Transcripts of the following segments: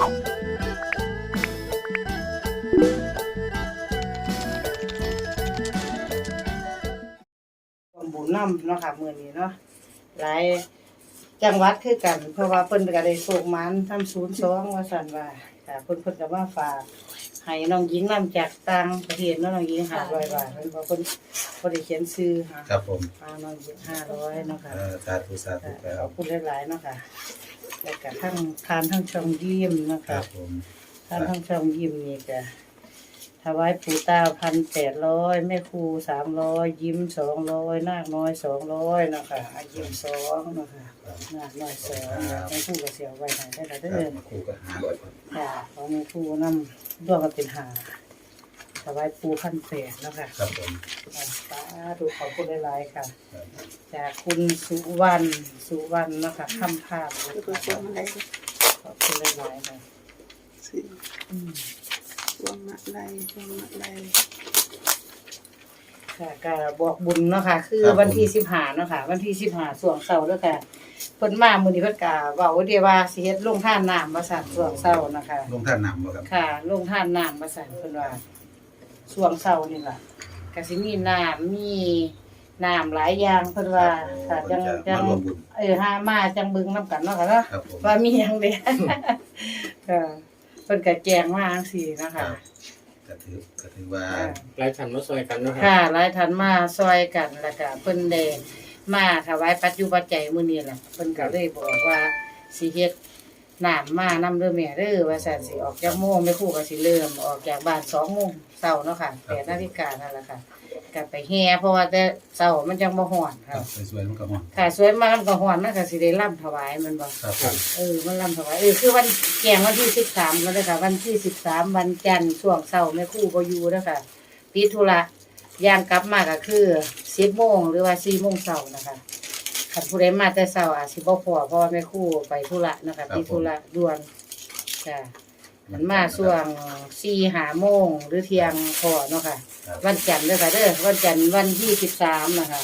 ร่วมบุญนำเนาะค่ะมื้อนี้เนาะหลายจังหวัดคือกัน เพราะว่าเพิ่นก็ได้โศกมันทำศูนย์สองว่าซั่นว่าค่ะเพิ่นเพิ่นก็มาฝากให้น้องหญิงนำจากต่างประเทศเนาะน้องหญิง500บาทเพิ่นบอกเพิ่นบ่ได้เขียนชื่อค่ะครับผมพาน้องหญิง500เนาะค่ะเอ่อสาธุสาธุคขรัอบบคุณหลายๆเนาะค่ะ แล้วก็ทั้งทานทั้งช่องยิ้มเนาะครัค่ะบผมทานทั้งช่องยิ้มนี่ก็ถวายปู่ตาพันแปดร้อยแม่ครูสามร้อยยิ้มสองร้อยนาคน้อยสองร้อยเนาะค่ะอายิ้มสองเนาะค่ะนาคน้อยสองแม่ครูก็เสียไว้ให้ได้ละคเด้รับอมาครูก็หาบ่อยครับค่ะของแม่ครูนำร่วมกันเป็นหา ถวายปู่พันแปดเนาะค่ะครับผมอ่าสาธุขอบคุณหลายๆค่ะ ครับจากคุณสุวรรณสุวรรณเนาะคะคำภาพคือตัวช่วงอะไรก็ขอบคุณหลายๆค่ะซื้ออืมช่วงอะไรช่วงอะไรค่ะก็บอกบุญเนาะค่ะ คือวันที่สิบห้าเนาะค่ะ วันที่สิบห้าส่วงเสาร์เด้อค่ะเพิ่นมามื้อนี้เพิ่นก็เว้าเดียวว่าสิเฮ็ดลงท่านน้ำมาสั่นส่วงเสาร์นะคะลงท่านนำบ่ครับค่ะลงท่านน้ำมาสั่นเพิ่นว่า ส่วงเสาร์นี่ล่ะก็สิมีน้ำมีน้ำหลายอย่างเพิ่นว่าค่ะจังจะจัมางร่วมบุญเออหามาจังเบิ่งนํกันเนาะค่ะเนาะครับผม ว่ามีหยังเด้ค่ะ เพิ่นก็แจ้งมาจังซี่นะครัคะบ ก็ถือก็ถือว่าค่ะหลายท่านมาซอยกันเนาะครัค่ะบหลายท่านมาซอยกันแล้วก็เพิ่นได้มาถวายปัจจุปัจจัยมื้อนี้ล่ะเพิ่นก็เลยบอกว่าสิเฮ็ด น้ำมานำเด้อแม่เด้อว่าซั่นสิออกจากโมงแม่ครูก็สิเริ่มออกจากบ้าน2โมงเช้าเนาะค่ะ8นาฬิกานั่นแหละค่ะก็ไปแห่เพราะว่าแต่เช้ามันจังบ่ฮ้อนคค่ะรับสวยๆมันก็ฮ้อนค่ะสวยมากมันก็ฮ้อนมันก็สิได้ร่ำถวายแมันบ่ครับผมเออมันลำถวายเออคือวันแกงวันที่สิบสามแล้วเลยค่ะ วันที่สิบสามวันจันทร์ช่วงเช้าแม่ครู่ก็อยู่แล้วค่ะติดธุระย่างกลับมาก็คือสิบโมงหรือว่าสี่โมงเช้านะคะ ขันผู้ใดมาแต่เช้าอาจสิบ่พอเพราะว่าแม่ครู่ไปธุระนะคะติดธุระด่วนค่ะมันมาช่วงสี่หาโมงหรือเที่ยงพอเนาะค่ะ ครับ วันจันทร์เด้อค่ะเด้อวันจันทร์วันที่สิบสามนะคะ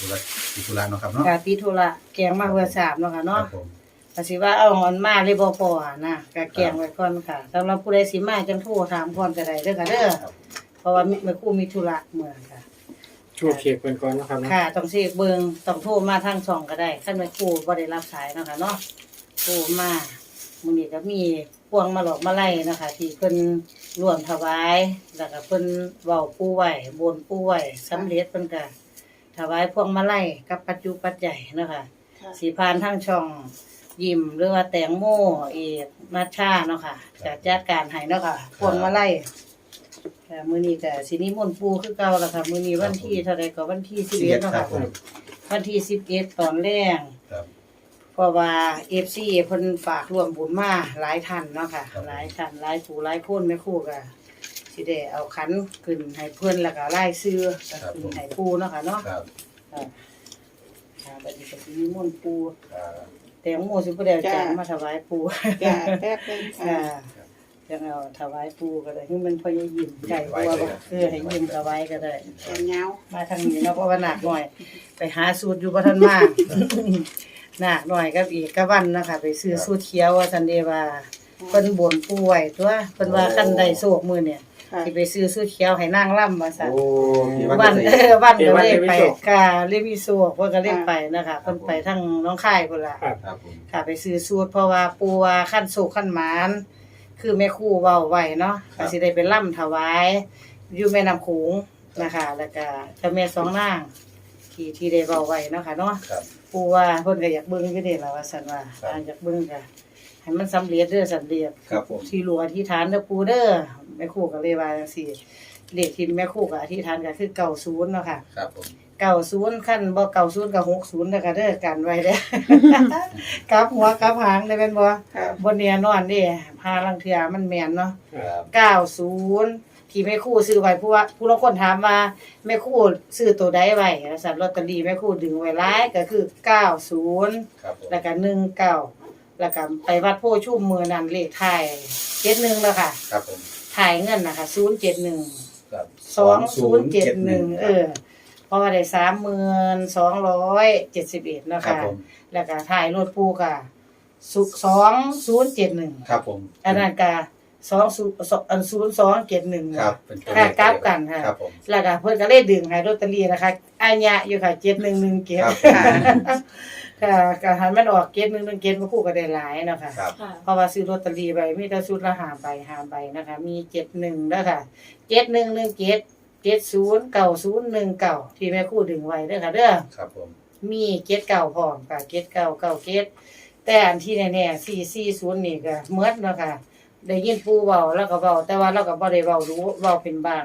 ธุระที่ธุระเนาะครับเนาะค่ะติดธุระแกงมาเพื่อสามเนาะค่ะครัเนาะบผมก็สิว่าเอามันมาเลยบ่พอนะก็แกงไว้ก่อนค่ะสำหรับผู้ใดสิมาจังโทรถามก่อนก็ได้เด้อค่ะเด้อครับเพราะว่าแม่ครูมีธุระเมืองค่ะ ช่วยเค้กเพิ่นก่อนเนาะครับเนาะค่ะต้องสิเบิ่งต้องโทรมาทางช่องก็ได้คันแม่ครูบ่ได้รับสายเนาะค่ะเนาะโทรมามื้อนี้ก็มีพวงมาหลอกมาไล่นะคะที่เพิ่นร่วมถวายแล้วก็เพิ่นเว้าปู่ไว้บนปู่ไว้สำเร็จเพิ่นก็ถวายพวงมาลัยกับปัจจุปัจจัยเนาะค่ะค่ะสีพานทั้งช่องยิมหรือว่าแตงโมเอกนัชชาเนาะค่ะจะจัดการให้เนาะค่ะพวงมาไล่ ค่ะมื้อนี้ก็สินิมนต์ปู่คือเก่าแล้วค่ะมื้อนี้วันที่เท่าใดก็วันที่สิบ11เอ็ดเนาะครัค่ะบผมวันที่11ตอนแรกครับเพราะว่า FC เพิ่นฝากร่วมบุญมาหลายท่านเนาะค่ะ หลายท่านหลายผู้หลายคนแม่ครูก็สิได้เอาขันขึ้นให้เพิ่นแล้วก็ไล่ซื้อก็ขึ้นให้ปู่เนาะค่ะเนาะครับค่ะค่ะบัดนี้ก็สินิมนต์ปู่ครับแต่งโมสิบ่ได้เอาจานมาถวายปู่จ้าแป๊บนึงค่ะค่ะ จังเอาถวายปู่ก็ได้คือมันพอจะยิ้มใจกลัวบ่คือให้ยิ้มถวายก็ได้ แขนยาวมาทางนี้เนาะเพราะว่าหนักหน่อย ไปหาสูตรอยู่บ่ทันมาหนักหน่อยกับอีกกับวันนะคะไปซื้อสูตรเขียวว่าซั่นเด้ว่าเพิ่นบ่นปู่ไว้ตัวเพิ่นว่าคันได้โชคมื้อเนี่ยค่ะสิไปซื้อสูตรเขียวให้นางล่ำว่าซั่นโอ้วันเออวันก็เลยเอวันไปเรวิโซกาเรวิโซเพิ่นก็เลยไปนะคะเพิ่นไปทางหน้องคายพุ่นล่ะครับครับผมค่ะไปซื้อสูตรเพราะว่าปูว่าขั้นโศกขั้นหมาน คือแม่ครู่เว้าไว้เนาะก็สิได้ไปล่ำถวาย อยู่แม่น้ำโขงนะคะ แล้วก็เจ้าแม่สองนางที่ที่ได้เว้าไว้เนาะค่ะเนาะครับ ปูว่าเพิ่นก็อยากเบิ่งอยู่เด้ล่ะว่าซั่นว่าครับ อ่าอยากเบิ่งก็ให้มันสำเร็จเด้อสำเร็จ ครับผม ที่หลวงอธิษฐานเด้อปูเด้อแม่ครู่ก็เลยว่าจังซี่เลขที่แม่ครู่ก็อธิษฐานก็คือ90เนาะค่ะ ครับผม เก่าศูนย์ขั้นบ่เก่าศูนย์กับหกศูนย์นะคะเด้อกันไว้เด้อ กลับหัวกลับหางได้เป็นบ่ค่ะบ่แน่นอนเด้พาลังเทื่อมันแม่นเนาะครับเก้าศูนย์ที่แม่ครู่ซื้อไว้ผู้ว่าผู้ลางคนถามว่าแม่ครู่ซื้อตัวใดไว้สัตว์ลอตเตอรี่แม่ครู่ดึงไว้หลายก็คือเก้าศูนย์ ครับผมแล้วก็หนึ่งเก้าแล้วก็ไปวัดโพธิ์ชุ่มมือนั้นเลขท้ายเจ็ดหนึ่งแล้วค่ะครับผมถ่ายเงินนะคะศูนย์เจ็ดหนึ่งครับสองศูนย์เจ็ดหนึ่งเออเพ ราะว่าได้สามหมื่นสองร้อยเจ็ดสิบเอ็ดเนาะครับค่ะผม แล้วก็ถ่ายรถปูค่ะสุสองศูนย์เจ็ดหนึ่งครับผมอันนั้นกาสองศูนย์อันศูนย์สองเจ็ดหนึ่ง ครับ เป็นตัวเลค่ะขกลับกันค่ะ ครับผม แล้วก็เพิ่นก็เลยดึงให้ลอตเตอรี่นะคะอายะอยู่ค่ะเจ็ดหนึ่งหนึ่งเจ็ดครับ ค่ะก็หันมันออกเจ็ดหนึ่งหนึ่งเจ็ดมาคู่ก็ได้หลายเนาะค่ะครับ ค่ะ เพราะว่าซื้อลอตเตอรี่ไปมีแต่ชุดละหาใบหาใบนะคะ มีเจ็ดหนึ่งแล้วค่ะเจ็ดหนึ่งหนึ่งเจ็ด เจ็ดศูนย์เก้าศูนย์หนึ่งเก้าที่แม่ครู่ดึงไว้เด้อค่ะเด้อครับผมมีเจ็ดเก้าพร้อมค่ะเจ็ดเก้าเก้าเจ็ดแต่อันที่แน่ๆสี่สี่ศูนย์นี่ก็เมื่อเนาะค่ะได้ยินปูเบาแล้วก็เบาแต่ว่าเราก็บ่ได้เบารู้เบาเป็นบาง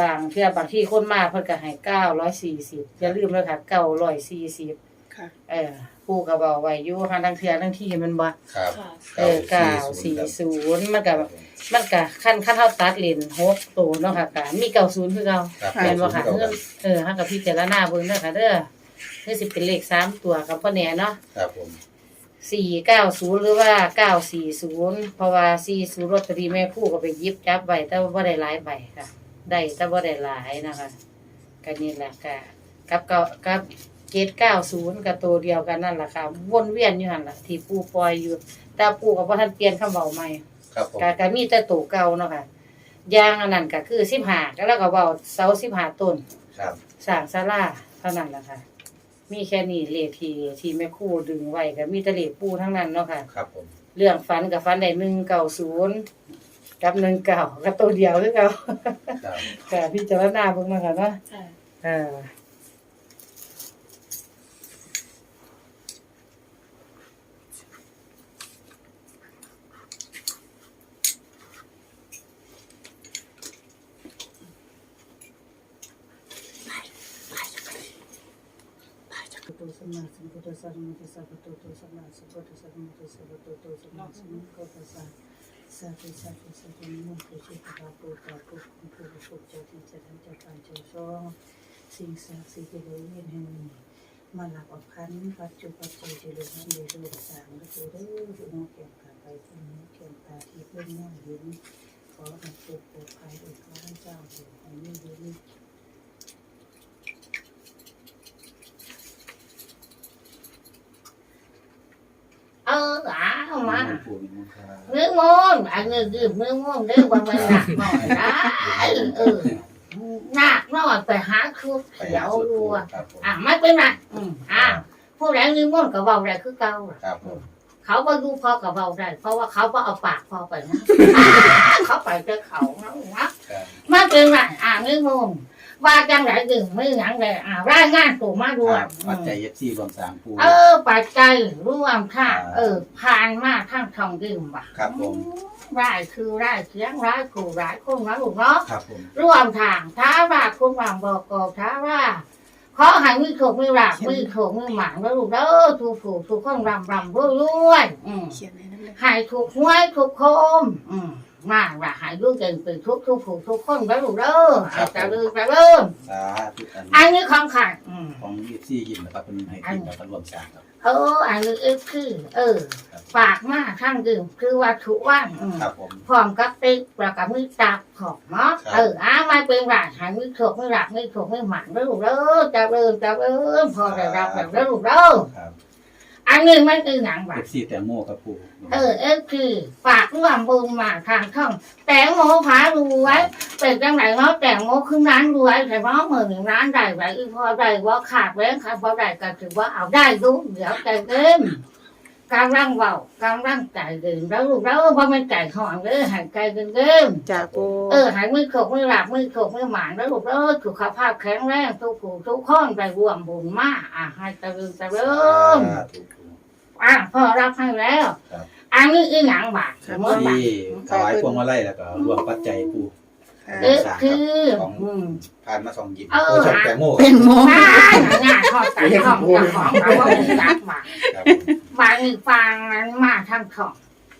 บางเทื่อบางที่คนมาเพิ่นก็ให้เก้าร้อยสี่สิบอย่าลืมเลยค่ะเก้าร้อยสี่สิบค่ะ เออปูก็เบาไว้อยู่ค่ะทั้งเทื่อทั้งที่มันบ่ครับ ค่ะ เออเก้าสี่ศูนย์มันก็ มันก็ขั้นขั้นเท่าตัดเลนหกตัวเนาะค่ะก็มีเก้าศูนย์คือเก่าครับแม่นบ่ค่ะครับเงินเออฮักกับพี่เจารณาเบิ่งเด้อค่ะเด้อคือสิเป็นเลขสามตัวกับพ่อแหน่เนาะครับผมสี่เก้าศูนย์หรือว่าเก้าสี่ศูนย์เพราะว่าสี่ศูนย์ลอตเตอรี่แม่คู่ก็ไปหยิบจับไว้แต่ว่าบ่ได้หลายใบค่ะ ได้แต่บ่ได้หลายนะคะก็นี่แหละค่ะกับเก้ากับเจ็ดเก้าศูนย์กับตัวเดียวกันนั่นแหละค่ะวนเวียนอยู่หั่นล่ะที่ปูปล่อยอยู่ แต่ปูก็บ่ทันเปลี่ยนคำเว้าใหม่ ครับผม ก็ก็มีแต่ตัวเก่าเนาะค่ะอยางอันนั้นก็คือ15ก็แล้วก็เว้าเสา15ต้นครับสร้างศาลาเท่านั้นแหละค่ะ มีแค่นี้เลขที่ที่แม่ครู่ดึงไว้ก็มีแต่เลขปูทั้งนั้นเนาะค่ะ ครับผมเรื่องฝันกับฝันได้หนึ่งเก่าศูนย์กับหนึ่งเก่ากับตัวเดียวคือเก่าครับ ค่ะพี่จารณาเพิ่งมาค่ะเนาะค่ะเออตุ สมาสัมพุทธัสสะนะโมตัสสะภะคะวะโตสัมมาสัมพุทธัสสะนะโมตัสสะภะคะวะโตสัมมาสัมพุทธัสสะสาธุสาธุสาธุนะโมพุทธะปุตตะปุตคุณผู้ผู้เจ้าที่จะทำเจ้าการเจ้าสองสิ่งศักดิ์สิทธิ์ที่บริเวณแห่งนี้มาหลักออกคันปัจจุปัจจัยเหลือนั้นเดือดร้อนสามก็คือเด้อผู้น้องเกี่ยวกับไปผู้น้องเกี่ยวตาที่เพิ่งมองเห็นขอให้สุขปลอดภัยโดยพระเจ้าอยู่ให้มีเดืน ออเอามาปูนิมนต์ครับมือมนอันนี้คือมือมนเด้อวันวันหนักหน่อยนะเออหนักหน่อยไปหาชุดไปเขียวสุดรัวครับผมอะไม่เป็นไรอืมอะผู้ใดมือมนก็เบาได้คือเก่าล่ะครับผมเขาก็ดูพอกับเบาได้เพราะว่าเขาก็เอาปากพอไปนะเขาไปเจอเขานะนะครับไม่เป็นไรอะมือมน ว่าจังไรดึงมือหยังเลยอะรายงานตัวมาด้วยครับปัจจัยเอฟซีรวมสามปูเออปัจจัยร่วมค่ะ เออผ่านมาทั้งทองดื่มว่ะครับผมร้ายคือร้ายเสียงร้ายขู่ร้ายคนนะลูกเนาะ ครับผม ร่วมทางท้าว่าคุณวางบอกกท้าว่าขอให้มือถูกมือหลักมือถูกมือหมางแล้วลูกเด้อถูกถูกถูกข้องรำรำรวยรวยอืมเขียนให้นั่นเลย ให้ถูกหวยถูกโคม อืม มาว่าให้ลูกเก่งเป็นทุกทุกถูกทุกคนแล้วลูกเด้อให้จะเริ่มจะเริ่มสาธุอันอันนี้ของขันอืมของเอฟซียินนะครับเป็นให้ทีมเรารวมสามครับ เอออันนี้เอฟคือ เออ ฝากมาข้างดื่มคือว่าถูกว่างอืมครับผมพร้อมกับติ๊กแล้วก็มือจับของเนาะครับเอออ้าไม่เป็นไรหายมือถูกมือหลักมือถูกมือหมันแล้วลูกเด้อจะเริ่มจะเริ่มพอได้รับแล้วแล้วลูกเด้อครับ อันนี้มันคือหนังเอบัตฟซีแตงโมครับปูเออเอฟคือฝากร่วมบุญมาทางช่อง แต่งโมผารวยเป็นจังไหนเนาะแต่งโมขึ้นร้านรวยแต่ว่าเหมือนร้านใดไว้อีพอใดว่าขาดแว้งขาดพอใดก็ถือว่าเอาได้รู้เดี๋ยวใจเต็ม กำลังเบากำลังใจเดินแล้วลูกแล้วเพราะมันใจห่อนเลยหายใจเดินเดิมจากปูเออหายมือขกมือหลับมือขกมือหมานแล้วลูกเออสุขภาพแข็งแรงทุกผู้ทุกคนไปรวมบุญมากอะให้เจริญเจริญสาธุปูอะพ่อรับให้แล้วครับอันนี้อีหนังบาทเมื่อบาทที่ถวายพวงมาลัยแล้วก็รวมปัจจัยปูค่ะ เออคือของอืมผ่านมาสองยินเออ โอ้ชอบแตงโมเป็นโมใช่งานทอดไก่ทอดกับของเราว่ามีรักบาทครับบางอีกฟางนั้นมาทั้งทอง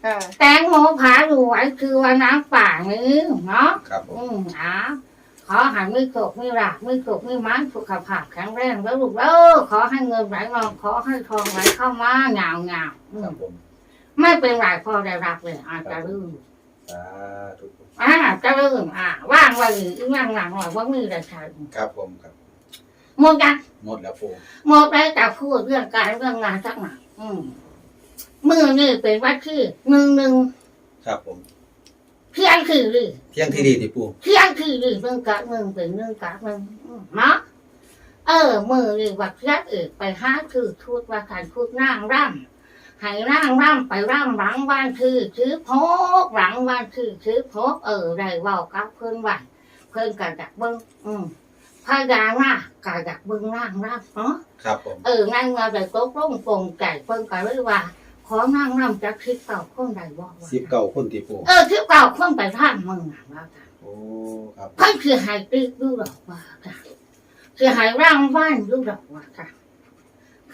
ค่ะแตงโมผาดูไว้คือว่าน้ำป่ามือเนาะ ครับผมอืมอะขอใหายมือโกกมือหลักมือโกกมือไม้สุขภาพแข็งแรงแล้วลูกเออขอให้เงินไหลมาขอให้ทองไหลเข้ามาเงาเงาๆอืครัมบผมไม่เป็นไรพอได้รับเลยอาจจะลืม สาธุปูอ่าจะลืมอ่าว่างไว้อีกว่างหลังหน่อยว่ามือได้ใช้ครับผมครับ หมดยังหมดแล้วปูหมดแล้วแต่พูดเรื่องการเรื่องงานสักหน่อยอืมมือนี่เป็นวัดที่หนึ่งหนึ่งครับผม เที่ยงคือหรือเที่ยงที่ดีที่ปูเที่ยงคือหรือหนึ่งกะหนึ่งเป็นหนึ่งกะหนึ่งอืมเนาะเออ มือนี่วัดเที่ยงเอกไปห้าคือทูดว่าการทูดนั่งร่ำ ให้นั่งร่ำไปร่ำหลังวันคือถือพกหลังวันคือถือพกเออได้เว่ากับเพื่อนวันเพื่อนกันดักเบิ้งอืมพญานาคกะดักเบิ้งนั่งร่ำเนาะครับผมเออนั่งมาได้ตกลงปรงใจเพิ่นก็เลยว่าขอนั่งนำจากคลิปเก่าคนใดบอกว่าสิบเก้าคนที่ปูเออคลิปเก่าคนไปท่านมึงน่ะว่ากันโอ้ครับเพิ่นคือใหายติ๊กดูดอกว่ากันคือใหายร่างว่านดูดอกว่ากัน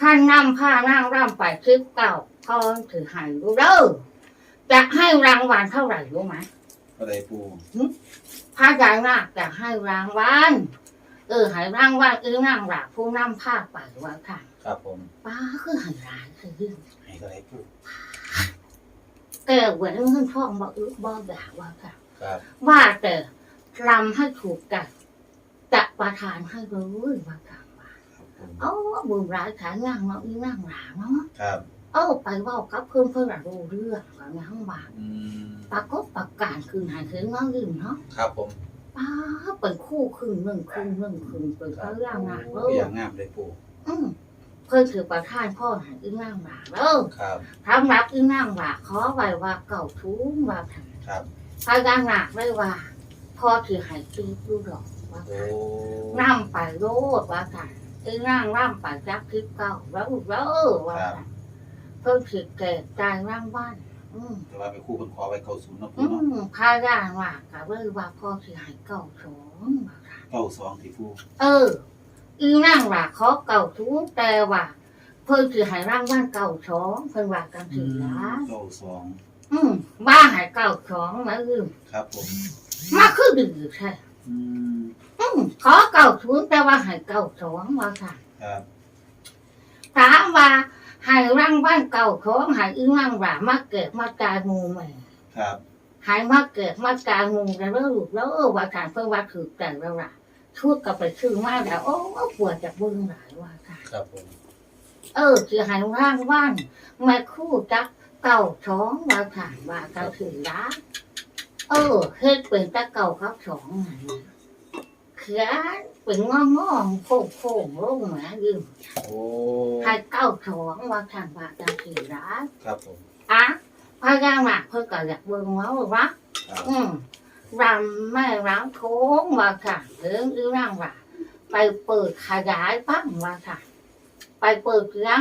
ข้านำผ้านั่งร่ำไปคลิปเก่า พอถือใหายดูเด้อจะให้รางวัลเท่าไหร่รู้ไหมอะไรปูพระยานาคจะให้รางวัลเออใหายรางวัลเออนั่งหลักผู้นำผ้าไปว่าค่ะ ครับผมป้าคือใหายรายคือให้เท่าไหรปูแก่แหวนเงินทองบ่อึบ่ด่าว่าค่ะ ครับว่าแต่รำให้ถูกกันจะประทานให้เลยว่าค่ะว่าครับผมเอ้าบุญร้ายขายงางเนาะอีนางหลาเนาะครับ เอ้าไปเว่ากับเพื่อนเพื่อนอะรู้เรื่องว่างั้นว่าอืมปรากฏประกาศคืนหายคืนง้อยืมเนาะครับผมป้าเป็นคู่คืนหนึ่งคืนหนึ่งคืนเป็นพระร่างงานเลโอ้ยอย่างงามเลยปูอืมเพื่อนถือประทานพ่อหายอีนางหลาแล้วครับทำรับอีนางหลาขอไว้ว่าเก่าทุ้งว่าทางครับพยานหนักเลยว่าพ่อที่ใหายตีดูดอกว่าโอ้นั่งไปโลดว่ากันไอ้นั่งร่ำไปจักคลิปเก่าแล้วแล้วว่า กันเพิ่งสิแก่ใจร่างบ้าน อืมแต่ว่าไปคู่เป็นขอไว้เก้าศูนย์เนาะปูอืเนาะมพายานว่าก็เลยว่าพ่อที่ใหายเก่าสองว่ากันเก้าสองที่ปูเออ อีนั่งว่าขอเก่าทุกแต่ว่า เพิ่งสิใหายร่างบ้านเก่าสองเพิ่งว่ากันสินะเก้าสองอืมบ้าใหายเก่าสองมาลืมครับผมมาคือดื้อใช่ อืมอืมขอเก่าทุนแต่ว่าใหายเก่าสองว่าค่ะ ครับถามว่าใหายร่างบ้านเก่าของใหายอีร่างว่ามาเกิดมาการมูใหม่ครับใหายมาเกิดมาการมูกันแล้วลูกแล้วเออว่าการเพื่อว่าถือกันแล้วล่ะชุดก็ไปซื้อมาแล้วโอ้ปวดจากบึงหลายว่าค่ะครับผมเออคือใหายร่างบ้านมาคู่จักเก่าท้องว่าค่ะว่าเก่าถือร้าเออเฮ็ดเป็นตะเก่าครับสองไงเขียนเป็นงองงองโค้งโค้งๆลงมายืมโอ้ให้เก้าสองว่าทางบาจังสีร้านครับผมอะพายามากเพิ่นก็อยากเบิ่งว่าว่าครับอืมรำไม่ร้างโค้งว่าค่ะถึงอีร่างว่าไปเปิดขยายปั้งว่าค่ะ ไปเปิดเสียง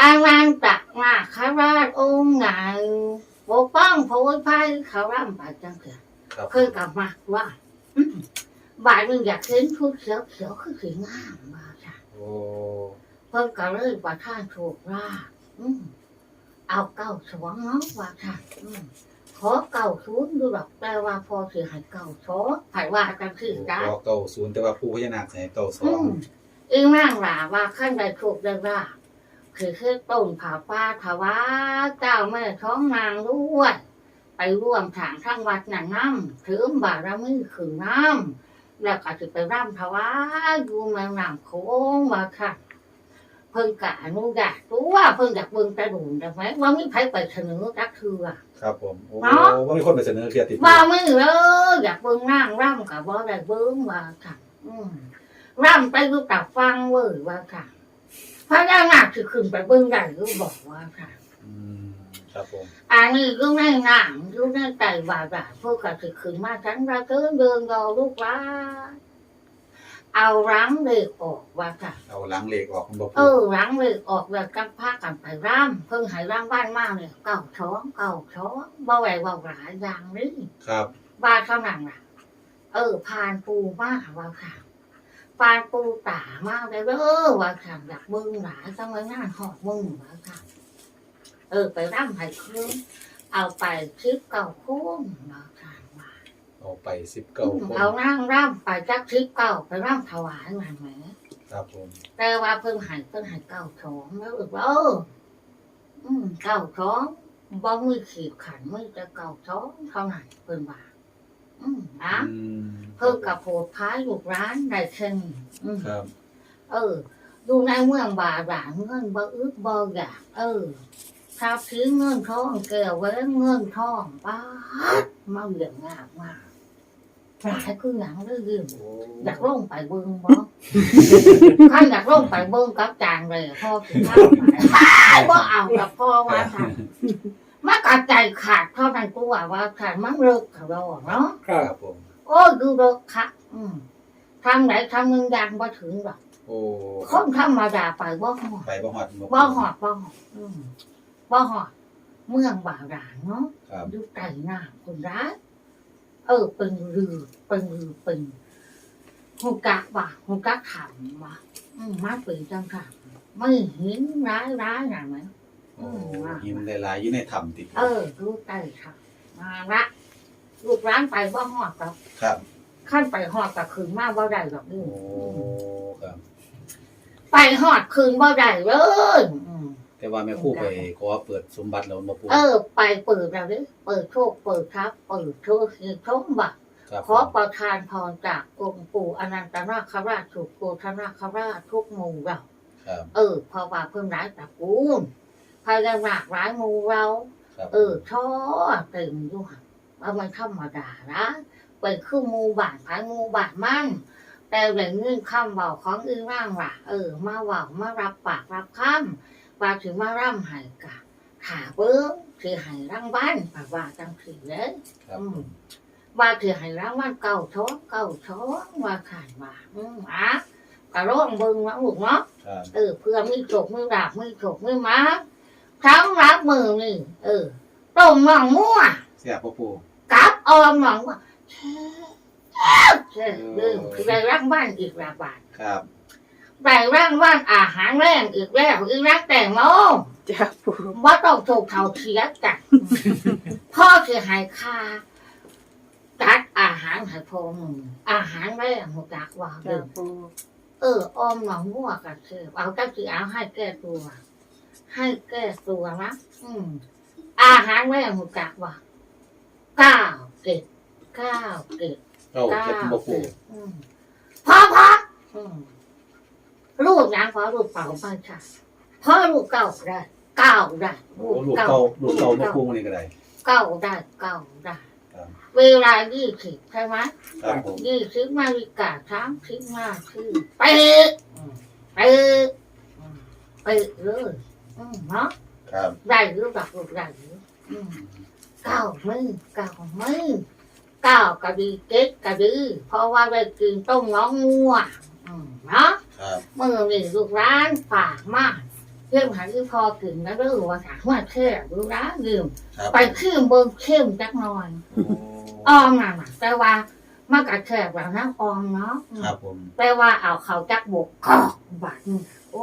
อารันตักมาคาราชองค์ใหญ่ปกป้องโพยภัยเขาร่ำไปจังเกิดครับเพิ่นกลับมาว่าอืม บ่ายมึงอยากเห็นชุดเขียวเขียวๆคือสีงามว่าค่ะโอ้เพิ่นก็เลยว่าท่านถูกว่าอืมเอาเก้าสวงเนาะว่าค่ะอืมขอเก้าศูนย์ดูดอกแต่ว่าพอสิให้เก้าโชไผว่ากันคือได้รอเก้าศูนย์แต่ว่าผู้พญานาคใส่เก้าสออืงมอีนางหลาว่าขั้นใดถูกได้ว่าคือคือต้นผาป้าถวาเจ้าแม่ท้องนางด้วยไปร่วมทางทั้งวัดนั่นน้ำถือบารมีคือน้ำ แล้วก็จะไปร่ำถวายอยู่แม่น้ำโค้งว่าค่ะ เพิ่งกะอนุญาตตัวเพิ่งอยากเบิ่งกระดูนได้ไหมว่ามีใครไปเสนอรักเถือครับผม โอ้เนาะ ว่ามีคนไปเสนอเคลียร์ติดว่าไม่เลยอยากเบิ่งนั่งร่ำกับบ่ได้เบิ่งว่าค่ะ อืมร่ำไปดูตับฟังเว้ยว่าค่ะพระยานาคคือขึ้นไปเบิ่งได้ก็บอกว่าค่ะ อืม ครับผมอันนี้ก็ในหนังก็ในใจว่าแบบพวกก็คือขึ้นมาทั้งระเกินเดินรอลูกว่าเอารังเลยออกว่าค่ะ เอาหลังเหล็กออกคุณบอกเออหลังเลยออกแล้วกับพากันไปร่ำเพิ่งใหายร่างบ้านมากเลยเก่าท้องเก่าท้องบ่ไหวบ่หลายอย่างนี่ครับบ้านเท่านั้นล่ะ เออพานปูมากว่าค่ะพานปูตามากเลยเออว่าค่ะอยากมึงหลายต้องมางานหอดมึงว่าค่ะ เออ ไปร่ำไห้คืนเอาไปคลิปเก่าคุ้มว่าค่ะว่าเอาไปสิบเก้าคนเอานั่งร่ำไปจักคลิปเก่าไปร่ำถวายมันไหมครับผมแต่ว่าเพิ่งใหายเพิ่งใหายเก้าสองแล้วอีกว่าเอออืมเก้าสองบ่มือขีดขันมือจะเก้าสองเท่านั้นเพิ่นว่าอืมนะอืมเพิ่งกับโพดพายลูกร้านได้เช่นอืมครับ เออดูในเมืองบาดาลเงินบ่อึดบ่อยากเออ ทราบซื้อเงินทองแก้วแหวนเงินทองป้าดมาเหลืองงามมากหลายคือหนังเรื่องโอ้อยากลงไปเบิ้งบ่ข้าอยากลงไปเบิ้งกับจางเลยพ่อถึงข้าไปบ่เอากับพ่อว่าค่ะมากระใจขาดเท่านั้นกูว่าว่าขาดมันเลิกเขาเราเนาะครัครับบผมโอ้ยดูเลิกค่ะอืมทางไหนทางมึงยังบ่ถึงหรอกโอ้คนธรรมดาไปบ่หอดไปบ่ฮอดบ่หอดบ่หอดอืม บ่หอดเมืองบาดาลเนาะครับอยู่ไกลหน้าคนร้ายเออเป็นรือเป็นรือเป็นหูกักว่ะหูกักถามว่ะอืมมาเป็นจังค่ะไม่เห็นร้ายร้ายอย่างไหนโอ้หินหลายๆอยู่ในถ้ำติดเออรู้ใจค่ะ มาละลูกร้านไปว่าหอดกับครับขั้นไปหอดกับคืนมาว่าได้หรอกนี่โอ้ครับไปหอดคืนว่าได้เลยอืม แต่ว่าแม่ครู่ไปขอเปิดสมบัติแล้วบ่ปู่เออ ไปเปิดแล้วดิเปิดโชคเปิดครับเปิดโชคคือชมบัตครับขอประทานพรจากองค์ปู่อนันตนาคราชสุโกธนาคราชทุกหมู่เราครับเออเพอว่าเพิ่งร้ายตระกูลพายาหนักร้ายหมู่เรา ครับเออช่อเต็มด้วยว่ามันธรรมดานะเป็นคือหมูบานภายหมูบานมั่นแต่เหลือเงื่อนคำเบาของอื่นร่างว่ะเออ มาเว่ามารับปากรับคำ ว่าถึงมาร่ำไห้กะขาเบิ้งคือไห้ร่างบ้านปากว่าจังสีเลยครับอืมว่าคือไห้ร่างบ้านเก่าท้องเก่าท้องว่าขานว่าอืมอะกะร้องเบิ้งว่าลูกเนาะครับเออเพื่อมือจกมือดาบมือจกมือม้าทั้งรับมือนี่เออต้มหมองมั่วเสียบ่ปู่กับออมหมองว่าเช่เช่เรื่องคือได้ร่างบ้านอีกระบาดครับ ได้ร่างบ้านอาหารแรงอีกแล้วอีกรักแต่งโมจ้าปูว่าต้องถูกเท่าเทียบกันพ่อคือหายคาจัดอาหารให้พ่อมึงอาหารแรงหมดจักว่าจ้าเรื่องปูเออออมหนองบัวกับเธอเอาตั้งคือเอาให้แก้ตัว ให้แก้ตัวนะอืม อาหารแม่หูจักว่าเก้าเกตเก้าเกตเก้าเก้าเจ็ดบ่เกปู่ตอืมพอพออืม ลูกยังพอลูกเป่าไปค่ะพอลูกเก้าได้เก้าได้โอ้ลูกเก่าลูกเก่าบ่ปู่มื้อนี้ก็ได้เก้าได้เก้าได้ครับเวลายี่สิบใช่ไหมครับผมยี่สิบนาฬิกาสามสิบนาทีไปดไปดไปดเลยอืมเนาะครับได้หรือเปล่าลูกได้หรืออืมเก้ามือเก้ามือเก้ากระดีเก็ดกระดีเพราะว่าได้กินต้มน้องงัวอืม เนาะครับเมื่อนี่ลูกร้านฝากมากเรื่องหันที่พอกินนะเรื่องว่าถามว่าแค่ดูร้านดื่มครับไปขึ้นเบิ้งเข้มจักหน่อยโอ้ออมน่ะนะแต่ว่ามันกระแทกแบบนั้นออมเนาะอืมครับผมแปลว่าเอาเขาจักบกกอกบาดนี่โอ้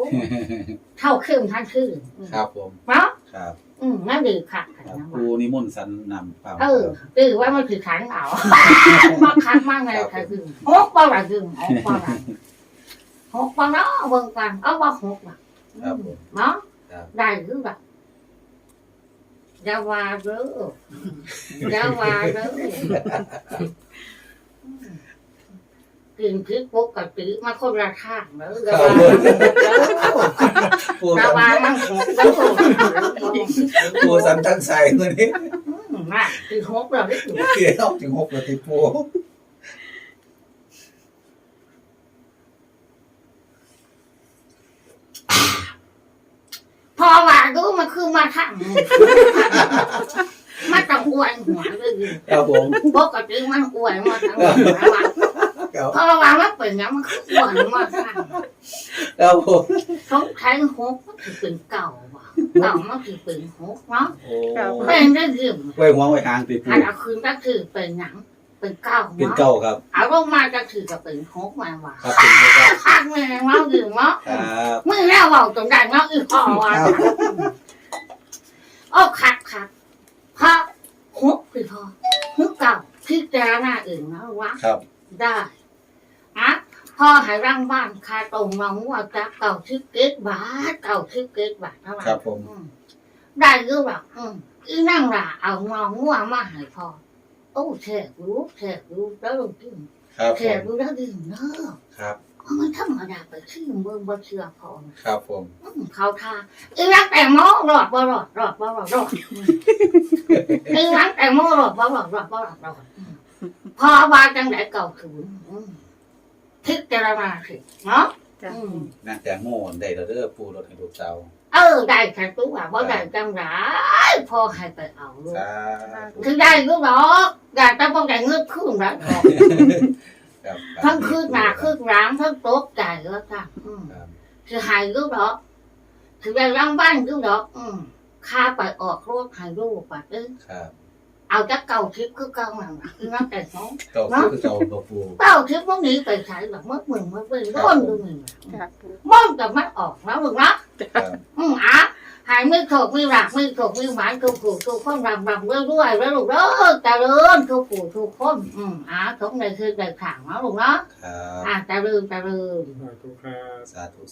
เท่าครึ่งท่านครึ่งอืมครับผมเนาะครับอืมนั่นดีค่ะครับนะปู่นิมนต์สันนำเปล่าเออคือว่ามันคือขันเอามาคักมากเลยค่ะคือหกปละดึงหกปละห กปละเนาะเบิ่งกันเอาว่าหกละครับผม เนาะครับ ได้หรือเปล่าอย่าว่าเด้ออย่าว่าเด้อกินพริกปกติมาคนละทางเด้ออย่าว่าเด้อ ปู่อย่าสันว่ามันหกเด้อปู่สันทั้งใส่มื้อนี้อืมน่ะคือหกแล้วนี่โอเคเอาถึงหกนาทีปู่ พอว่าดู มันคือมาทางมาต้องอวยหัวเลยครับผมปกติมันอวยมาทางหัวว่าครับพอว่ามันเป็นอย่างมันคืออวยมาทางครับผมสงสัยหกมันคือเป็นเก่าว่ะเก่ามันคือเป็นหกเนาะโอ้เป็นได้ยืมไว้หัวไว้หางติอัปู่นเอาคืนก็คือเป็นหนังเป็นเก่าเป็นเนาะเก่าครับเอาลงมาก็คือกับเป็นหกมาว่ะครับเป็นเก่าครับข้างแม่เนาะยืมเนาะครับมื่อแล้วเบาตรงได้เนาะอีพ่อว่า โอ้ขัดขัดพระฮุกพี่พ่อฮุกเก่าพิจารณาอื่นนะวะครับ ได้อะพ่อให้ร่างบ้านคาตรงน้องว่าจะเก่าชิบเกตบาทเก่าชิบเกตบาทเท่าไหร่ครับผมอืมได้หรือเปล่าอืมอีนั่งล่ะเอาน้องว่ามาให้พ่อโอ้แทกรู้แทกรู้แล้วลงกินครับแทผกมรู้แล้วดื่มเนอะครับ มันธรรมดาไปชื่อเมืองบ่เชื่อพอนะครับผมอืมเขาทาอีรักแต่งโมรอดบ่รอดรอดบ่รอดรอดอืมอีรักแต่งโมรอดบ่รอดรอดบ่รอดรอดอืมพอว่าจังไดเก่าถึงอืมพิจารณาสิเนาะจ้ะอืมนางแตงโมได้แล้วเด้อปูรถให้ลูกสาว เออได้แค่ตัวว่าได้จังไรพอให้ไปเอาลูกสาธุคือได้ลูกหรอกอยากจะต้องได้เงินคืนแล้ว ครับทั้งคืนหนาคืนร้างทั้งโต๊ะใจแล้วจ้ะอืมครับคือหายลูกหรอกคือได้ร่างบ้านลูกหรอก อืมค่าไปออกรถให้ลูกปัดเอ้ยครับเอาจะเก่าทิพย์คือเก่าหนังคือนักแต่สองเก่าคือเก่าตัวปูเก่าทิพย์พวกนี้ไปใช้แบบมึกมึงมึกมึงร้อนดูมึงจ้ะปูม่อนกับมันออกแล้วมึงนะครับอืมอะ หายมือโขกมือหลักมือโขกมือหวานทุกผู้ทุกคนรำรำด้วยด้วยแล้วลูกเด้อเจริญทุกผู้ทุกคนอืมอะสมในคือได้ข่างเนาะลูกเนาะครับอะเจริญเจริญสาธุครับสาธุ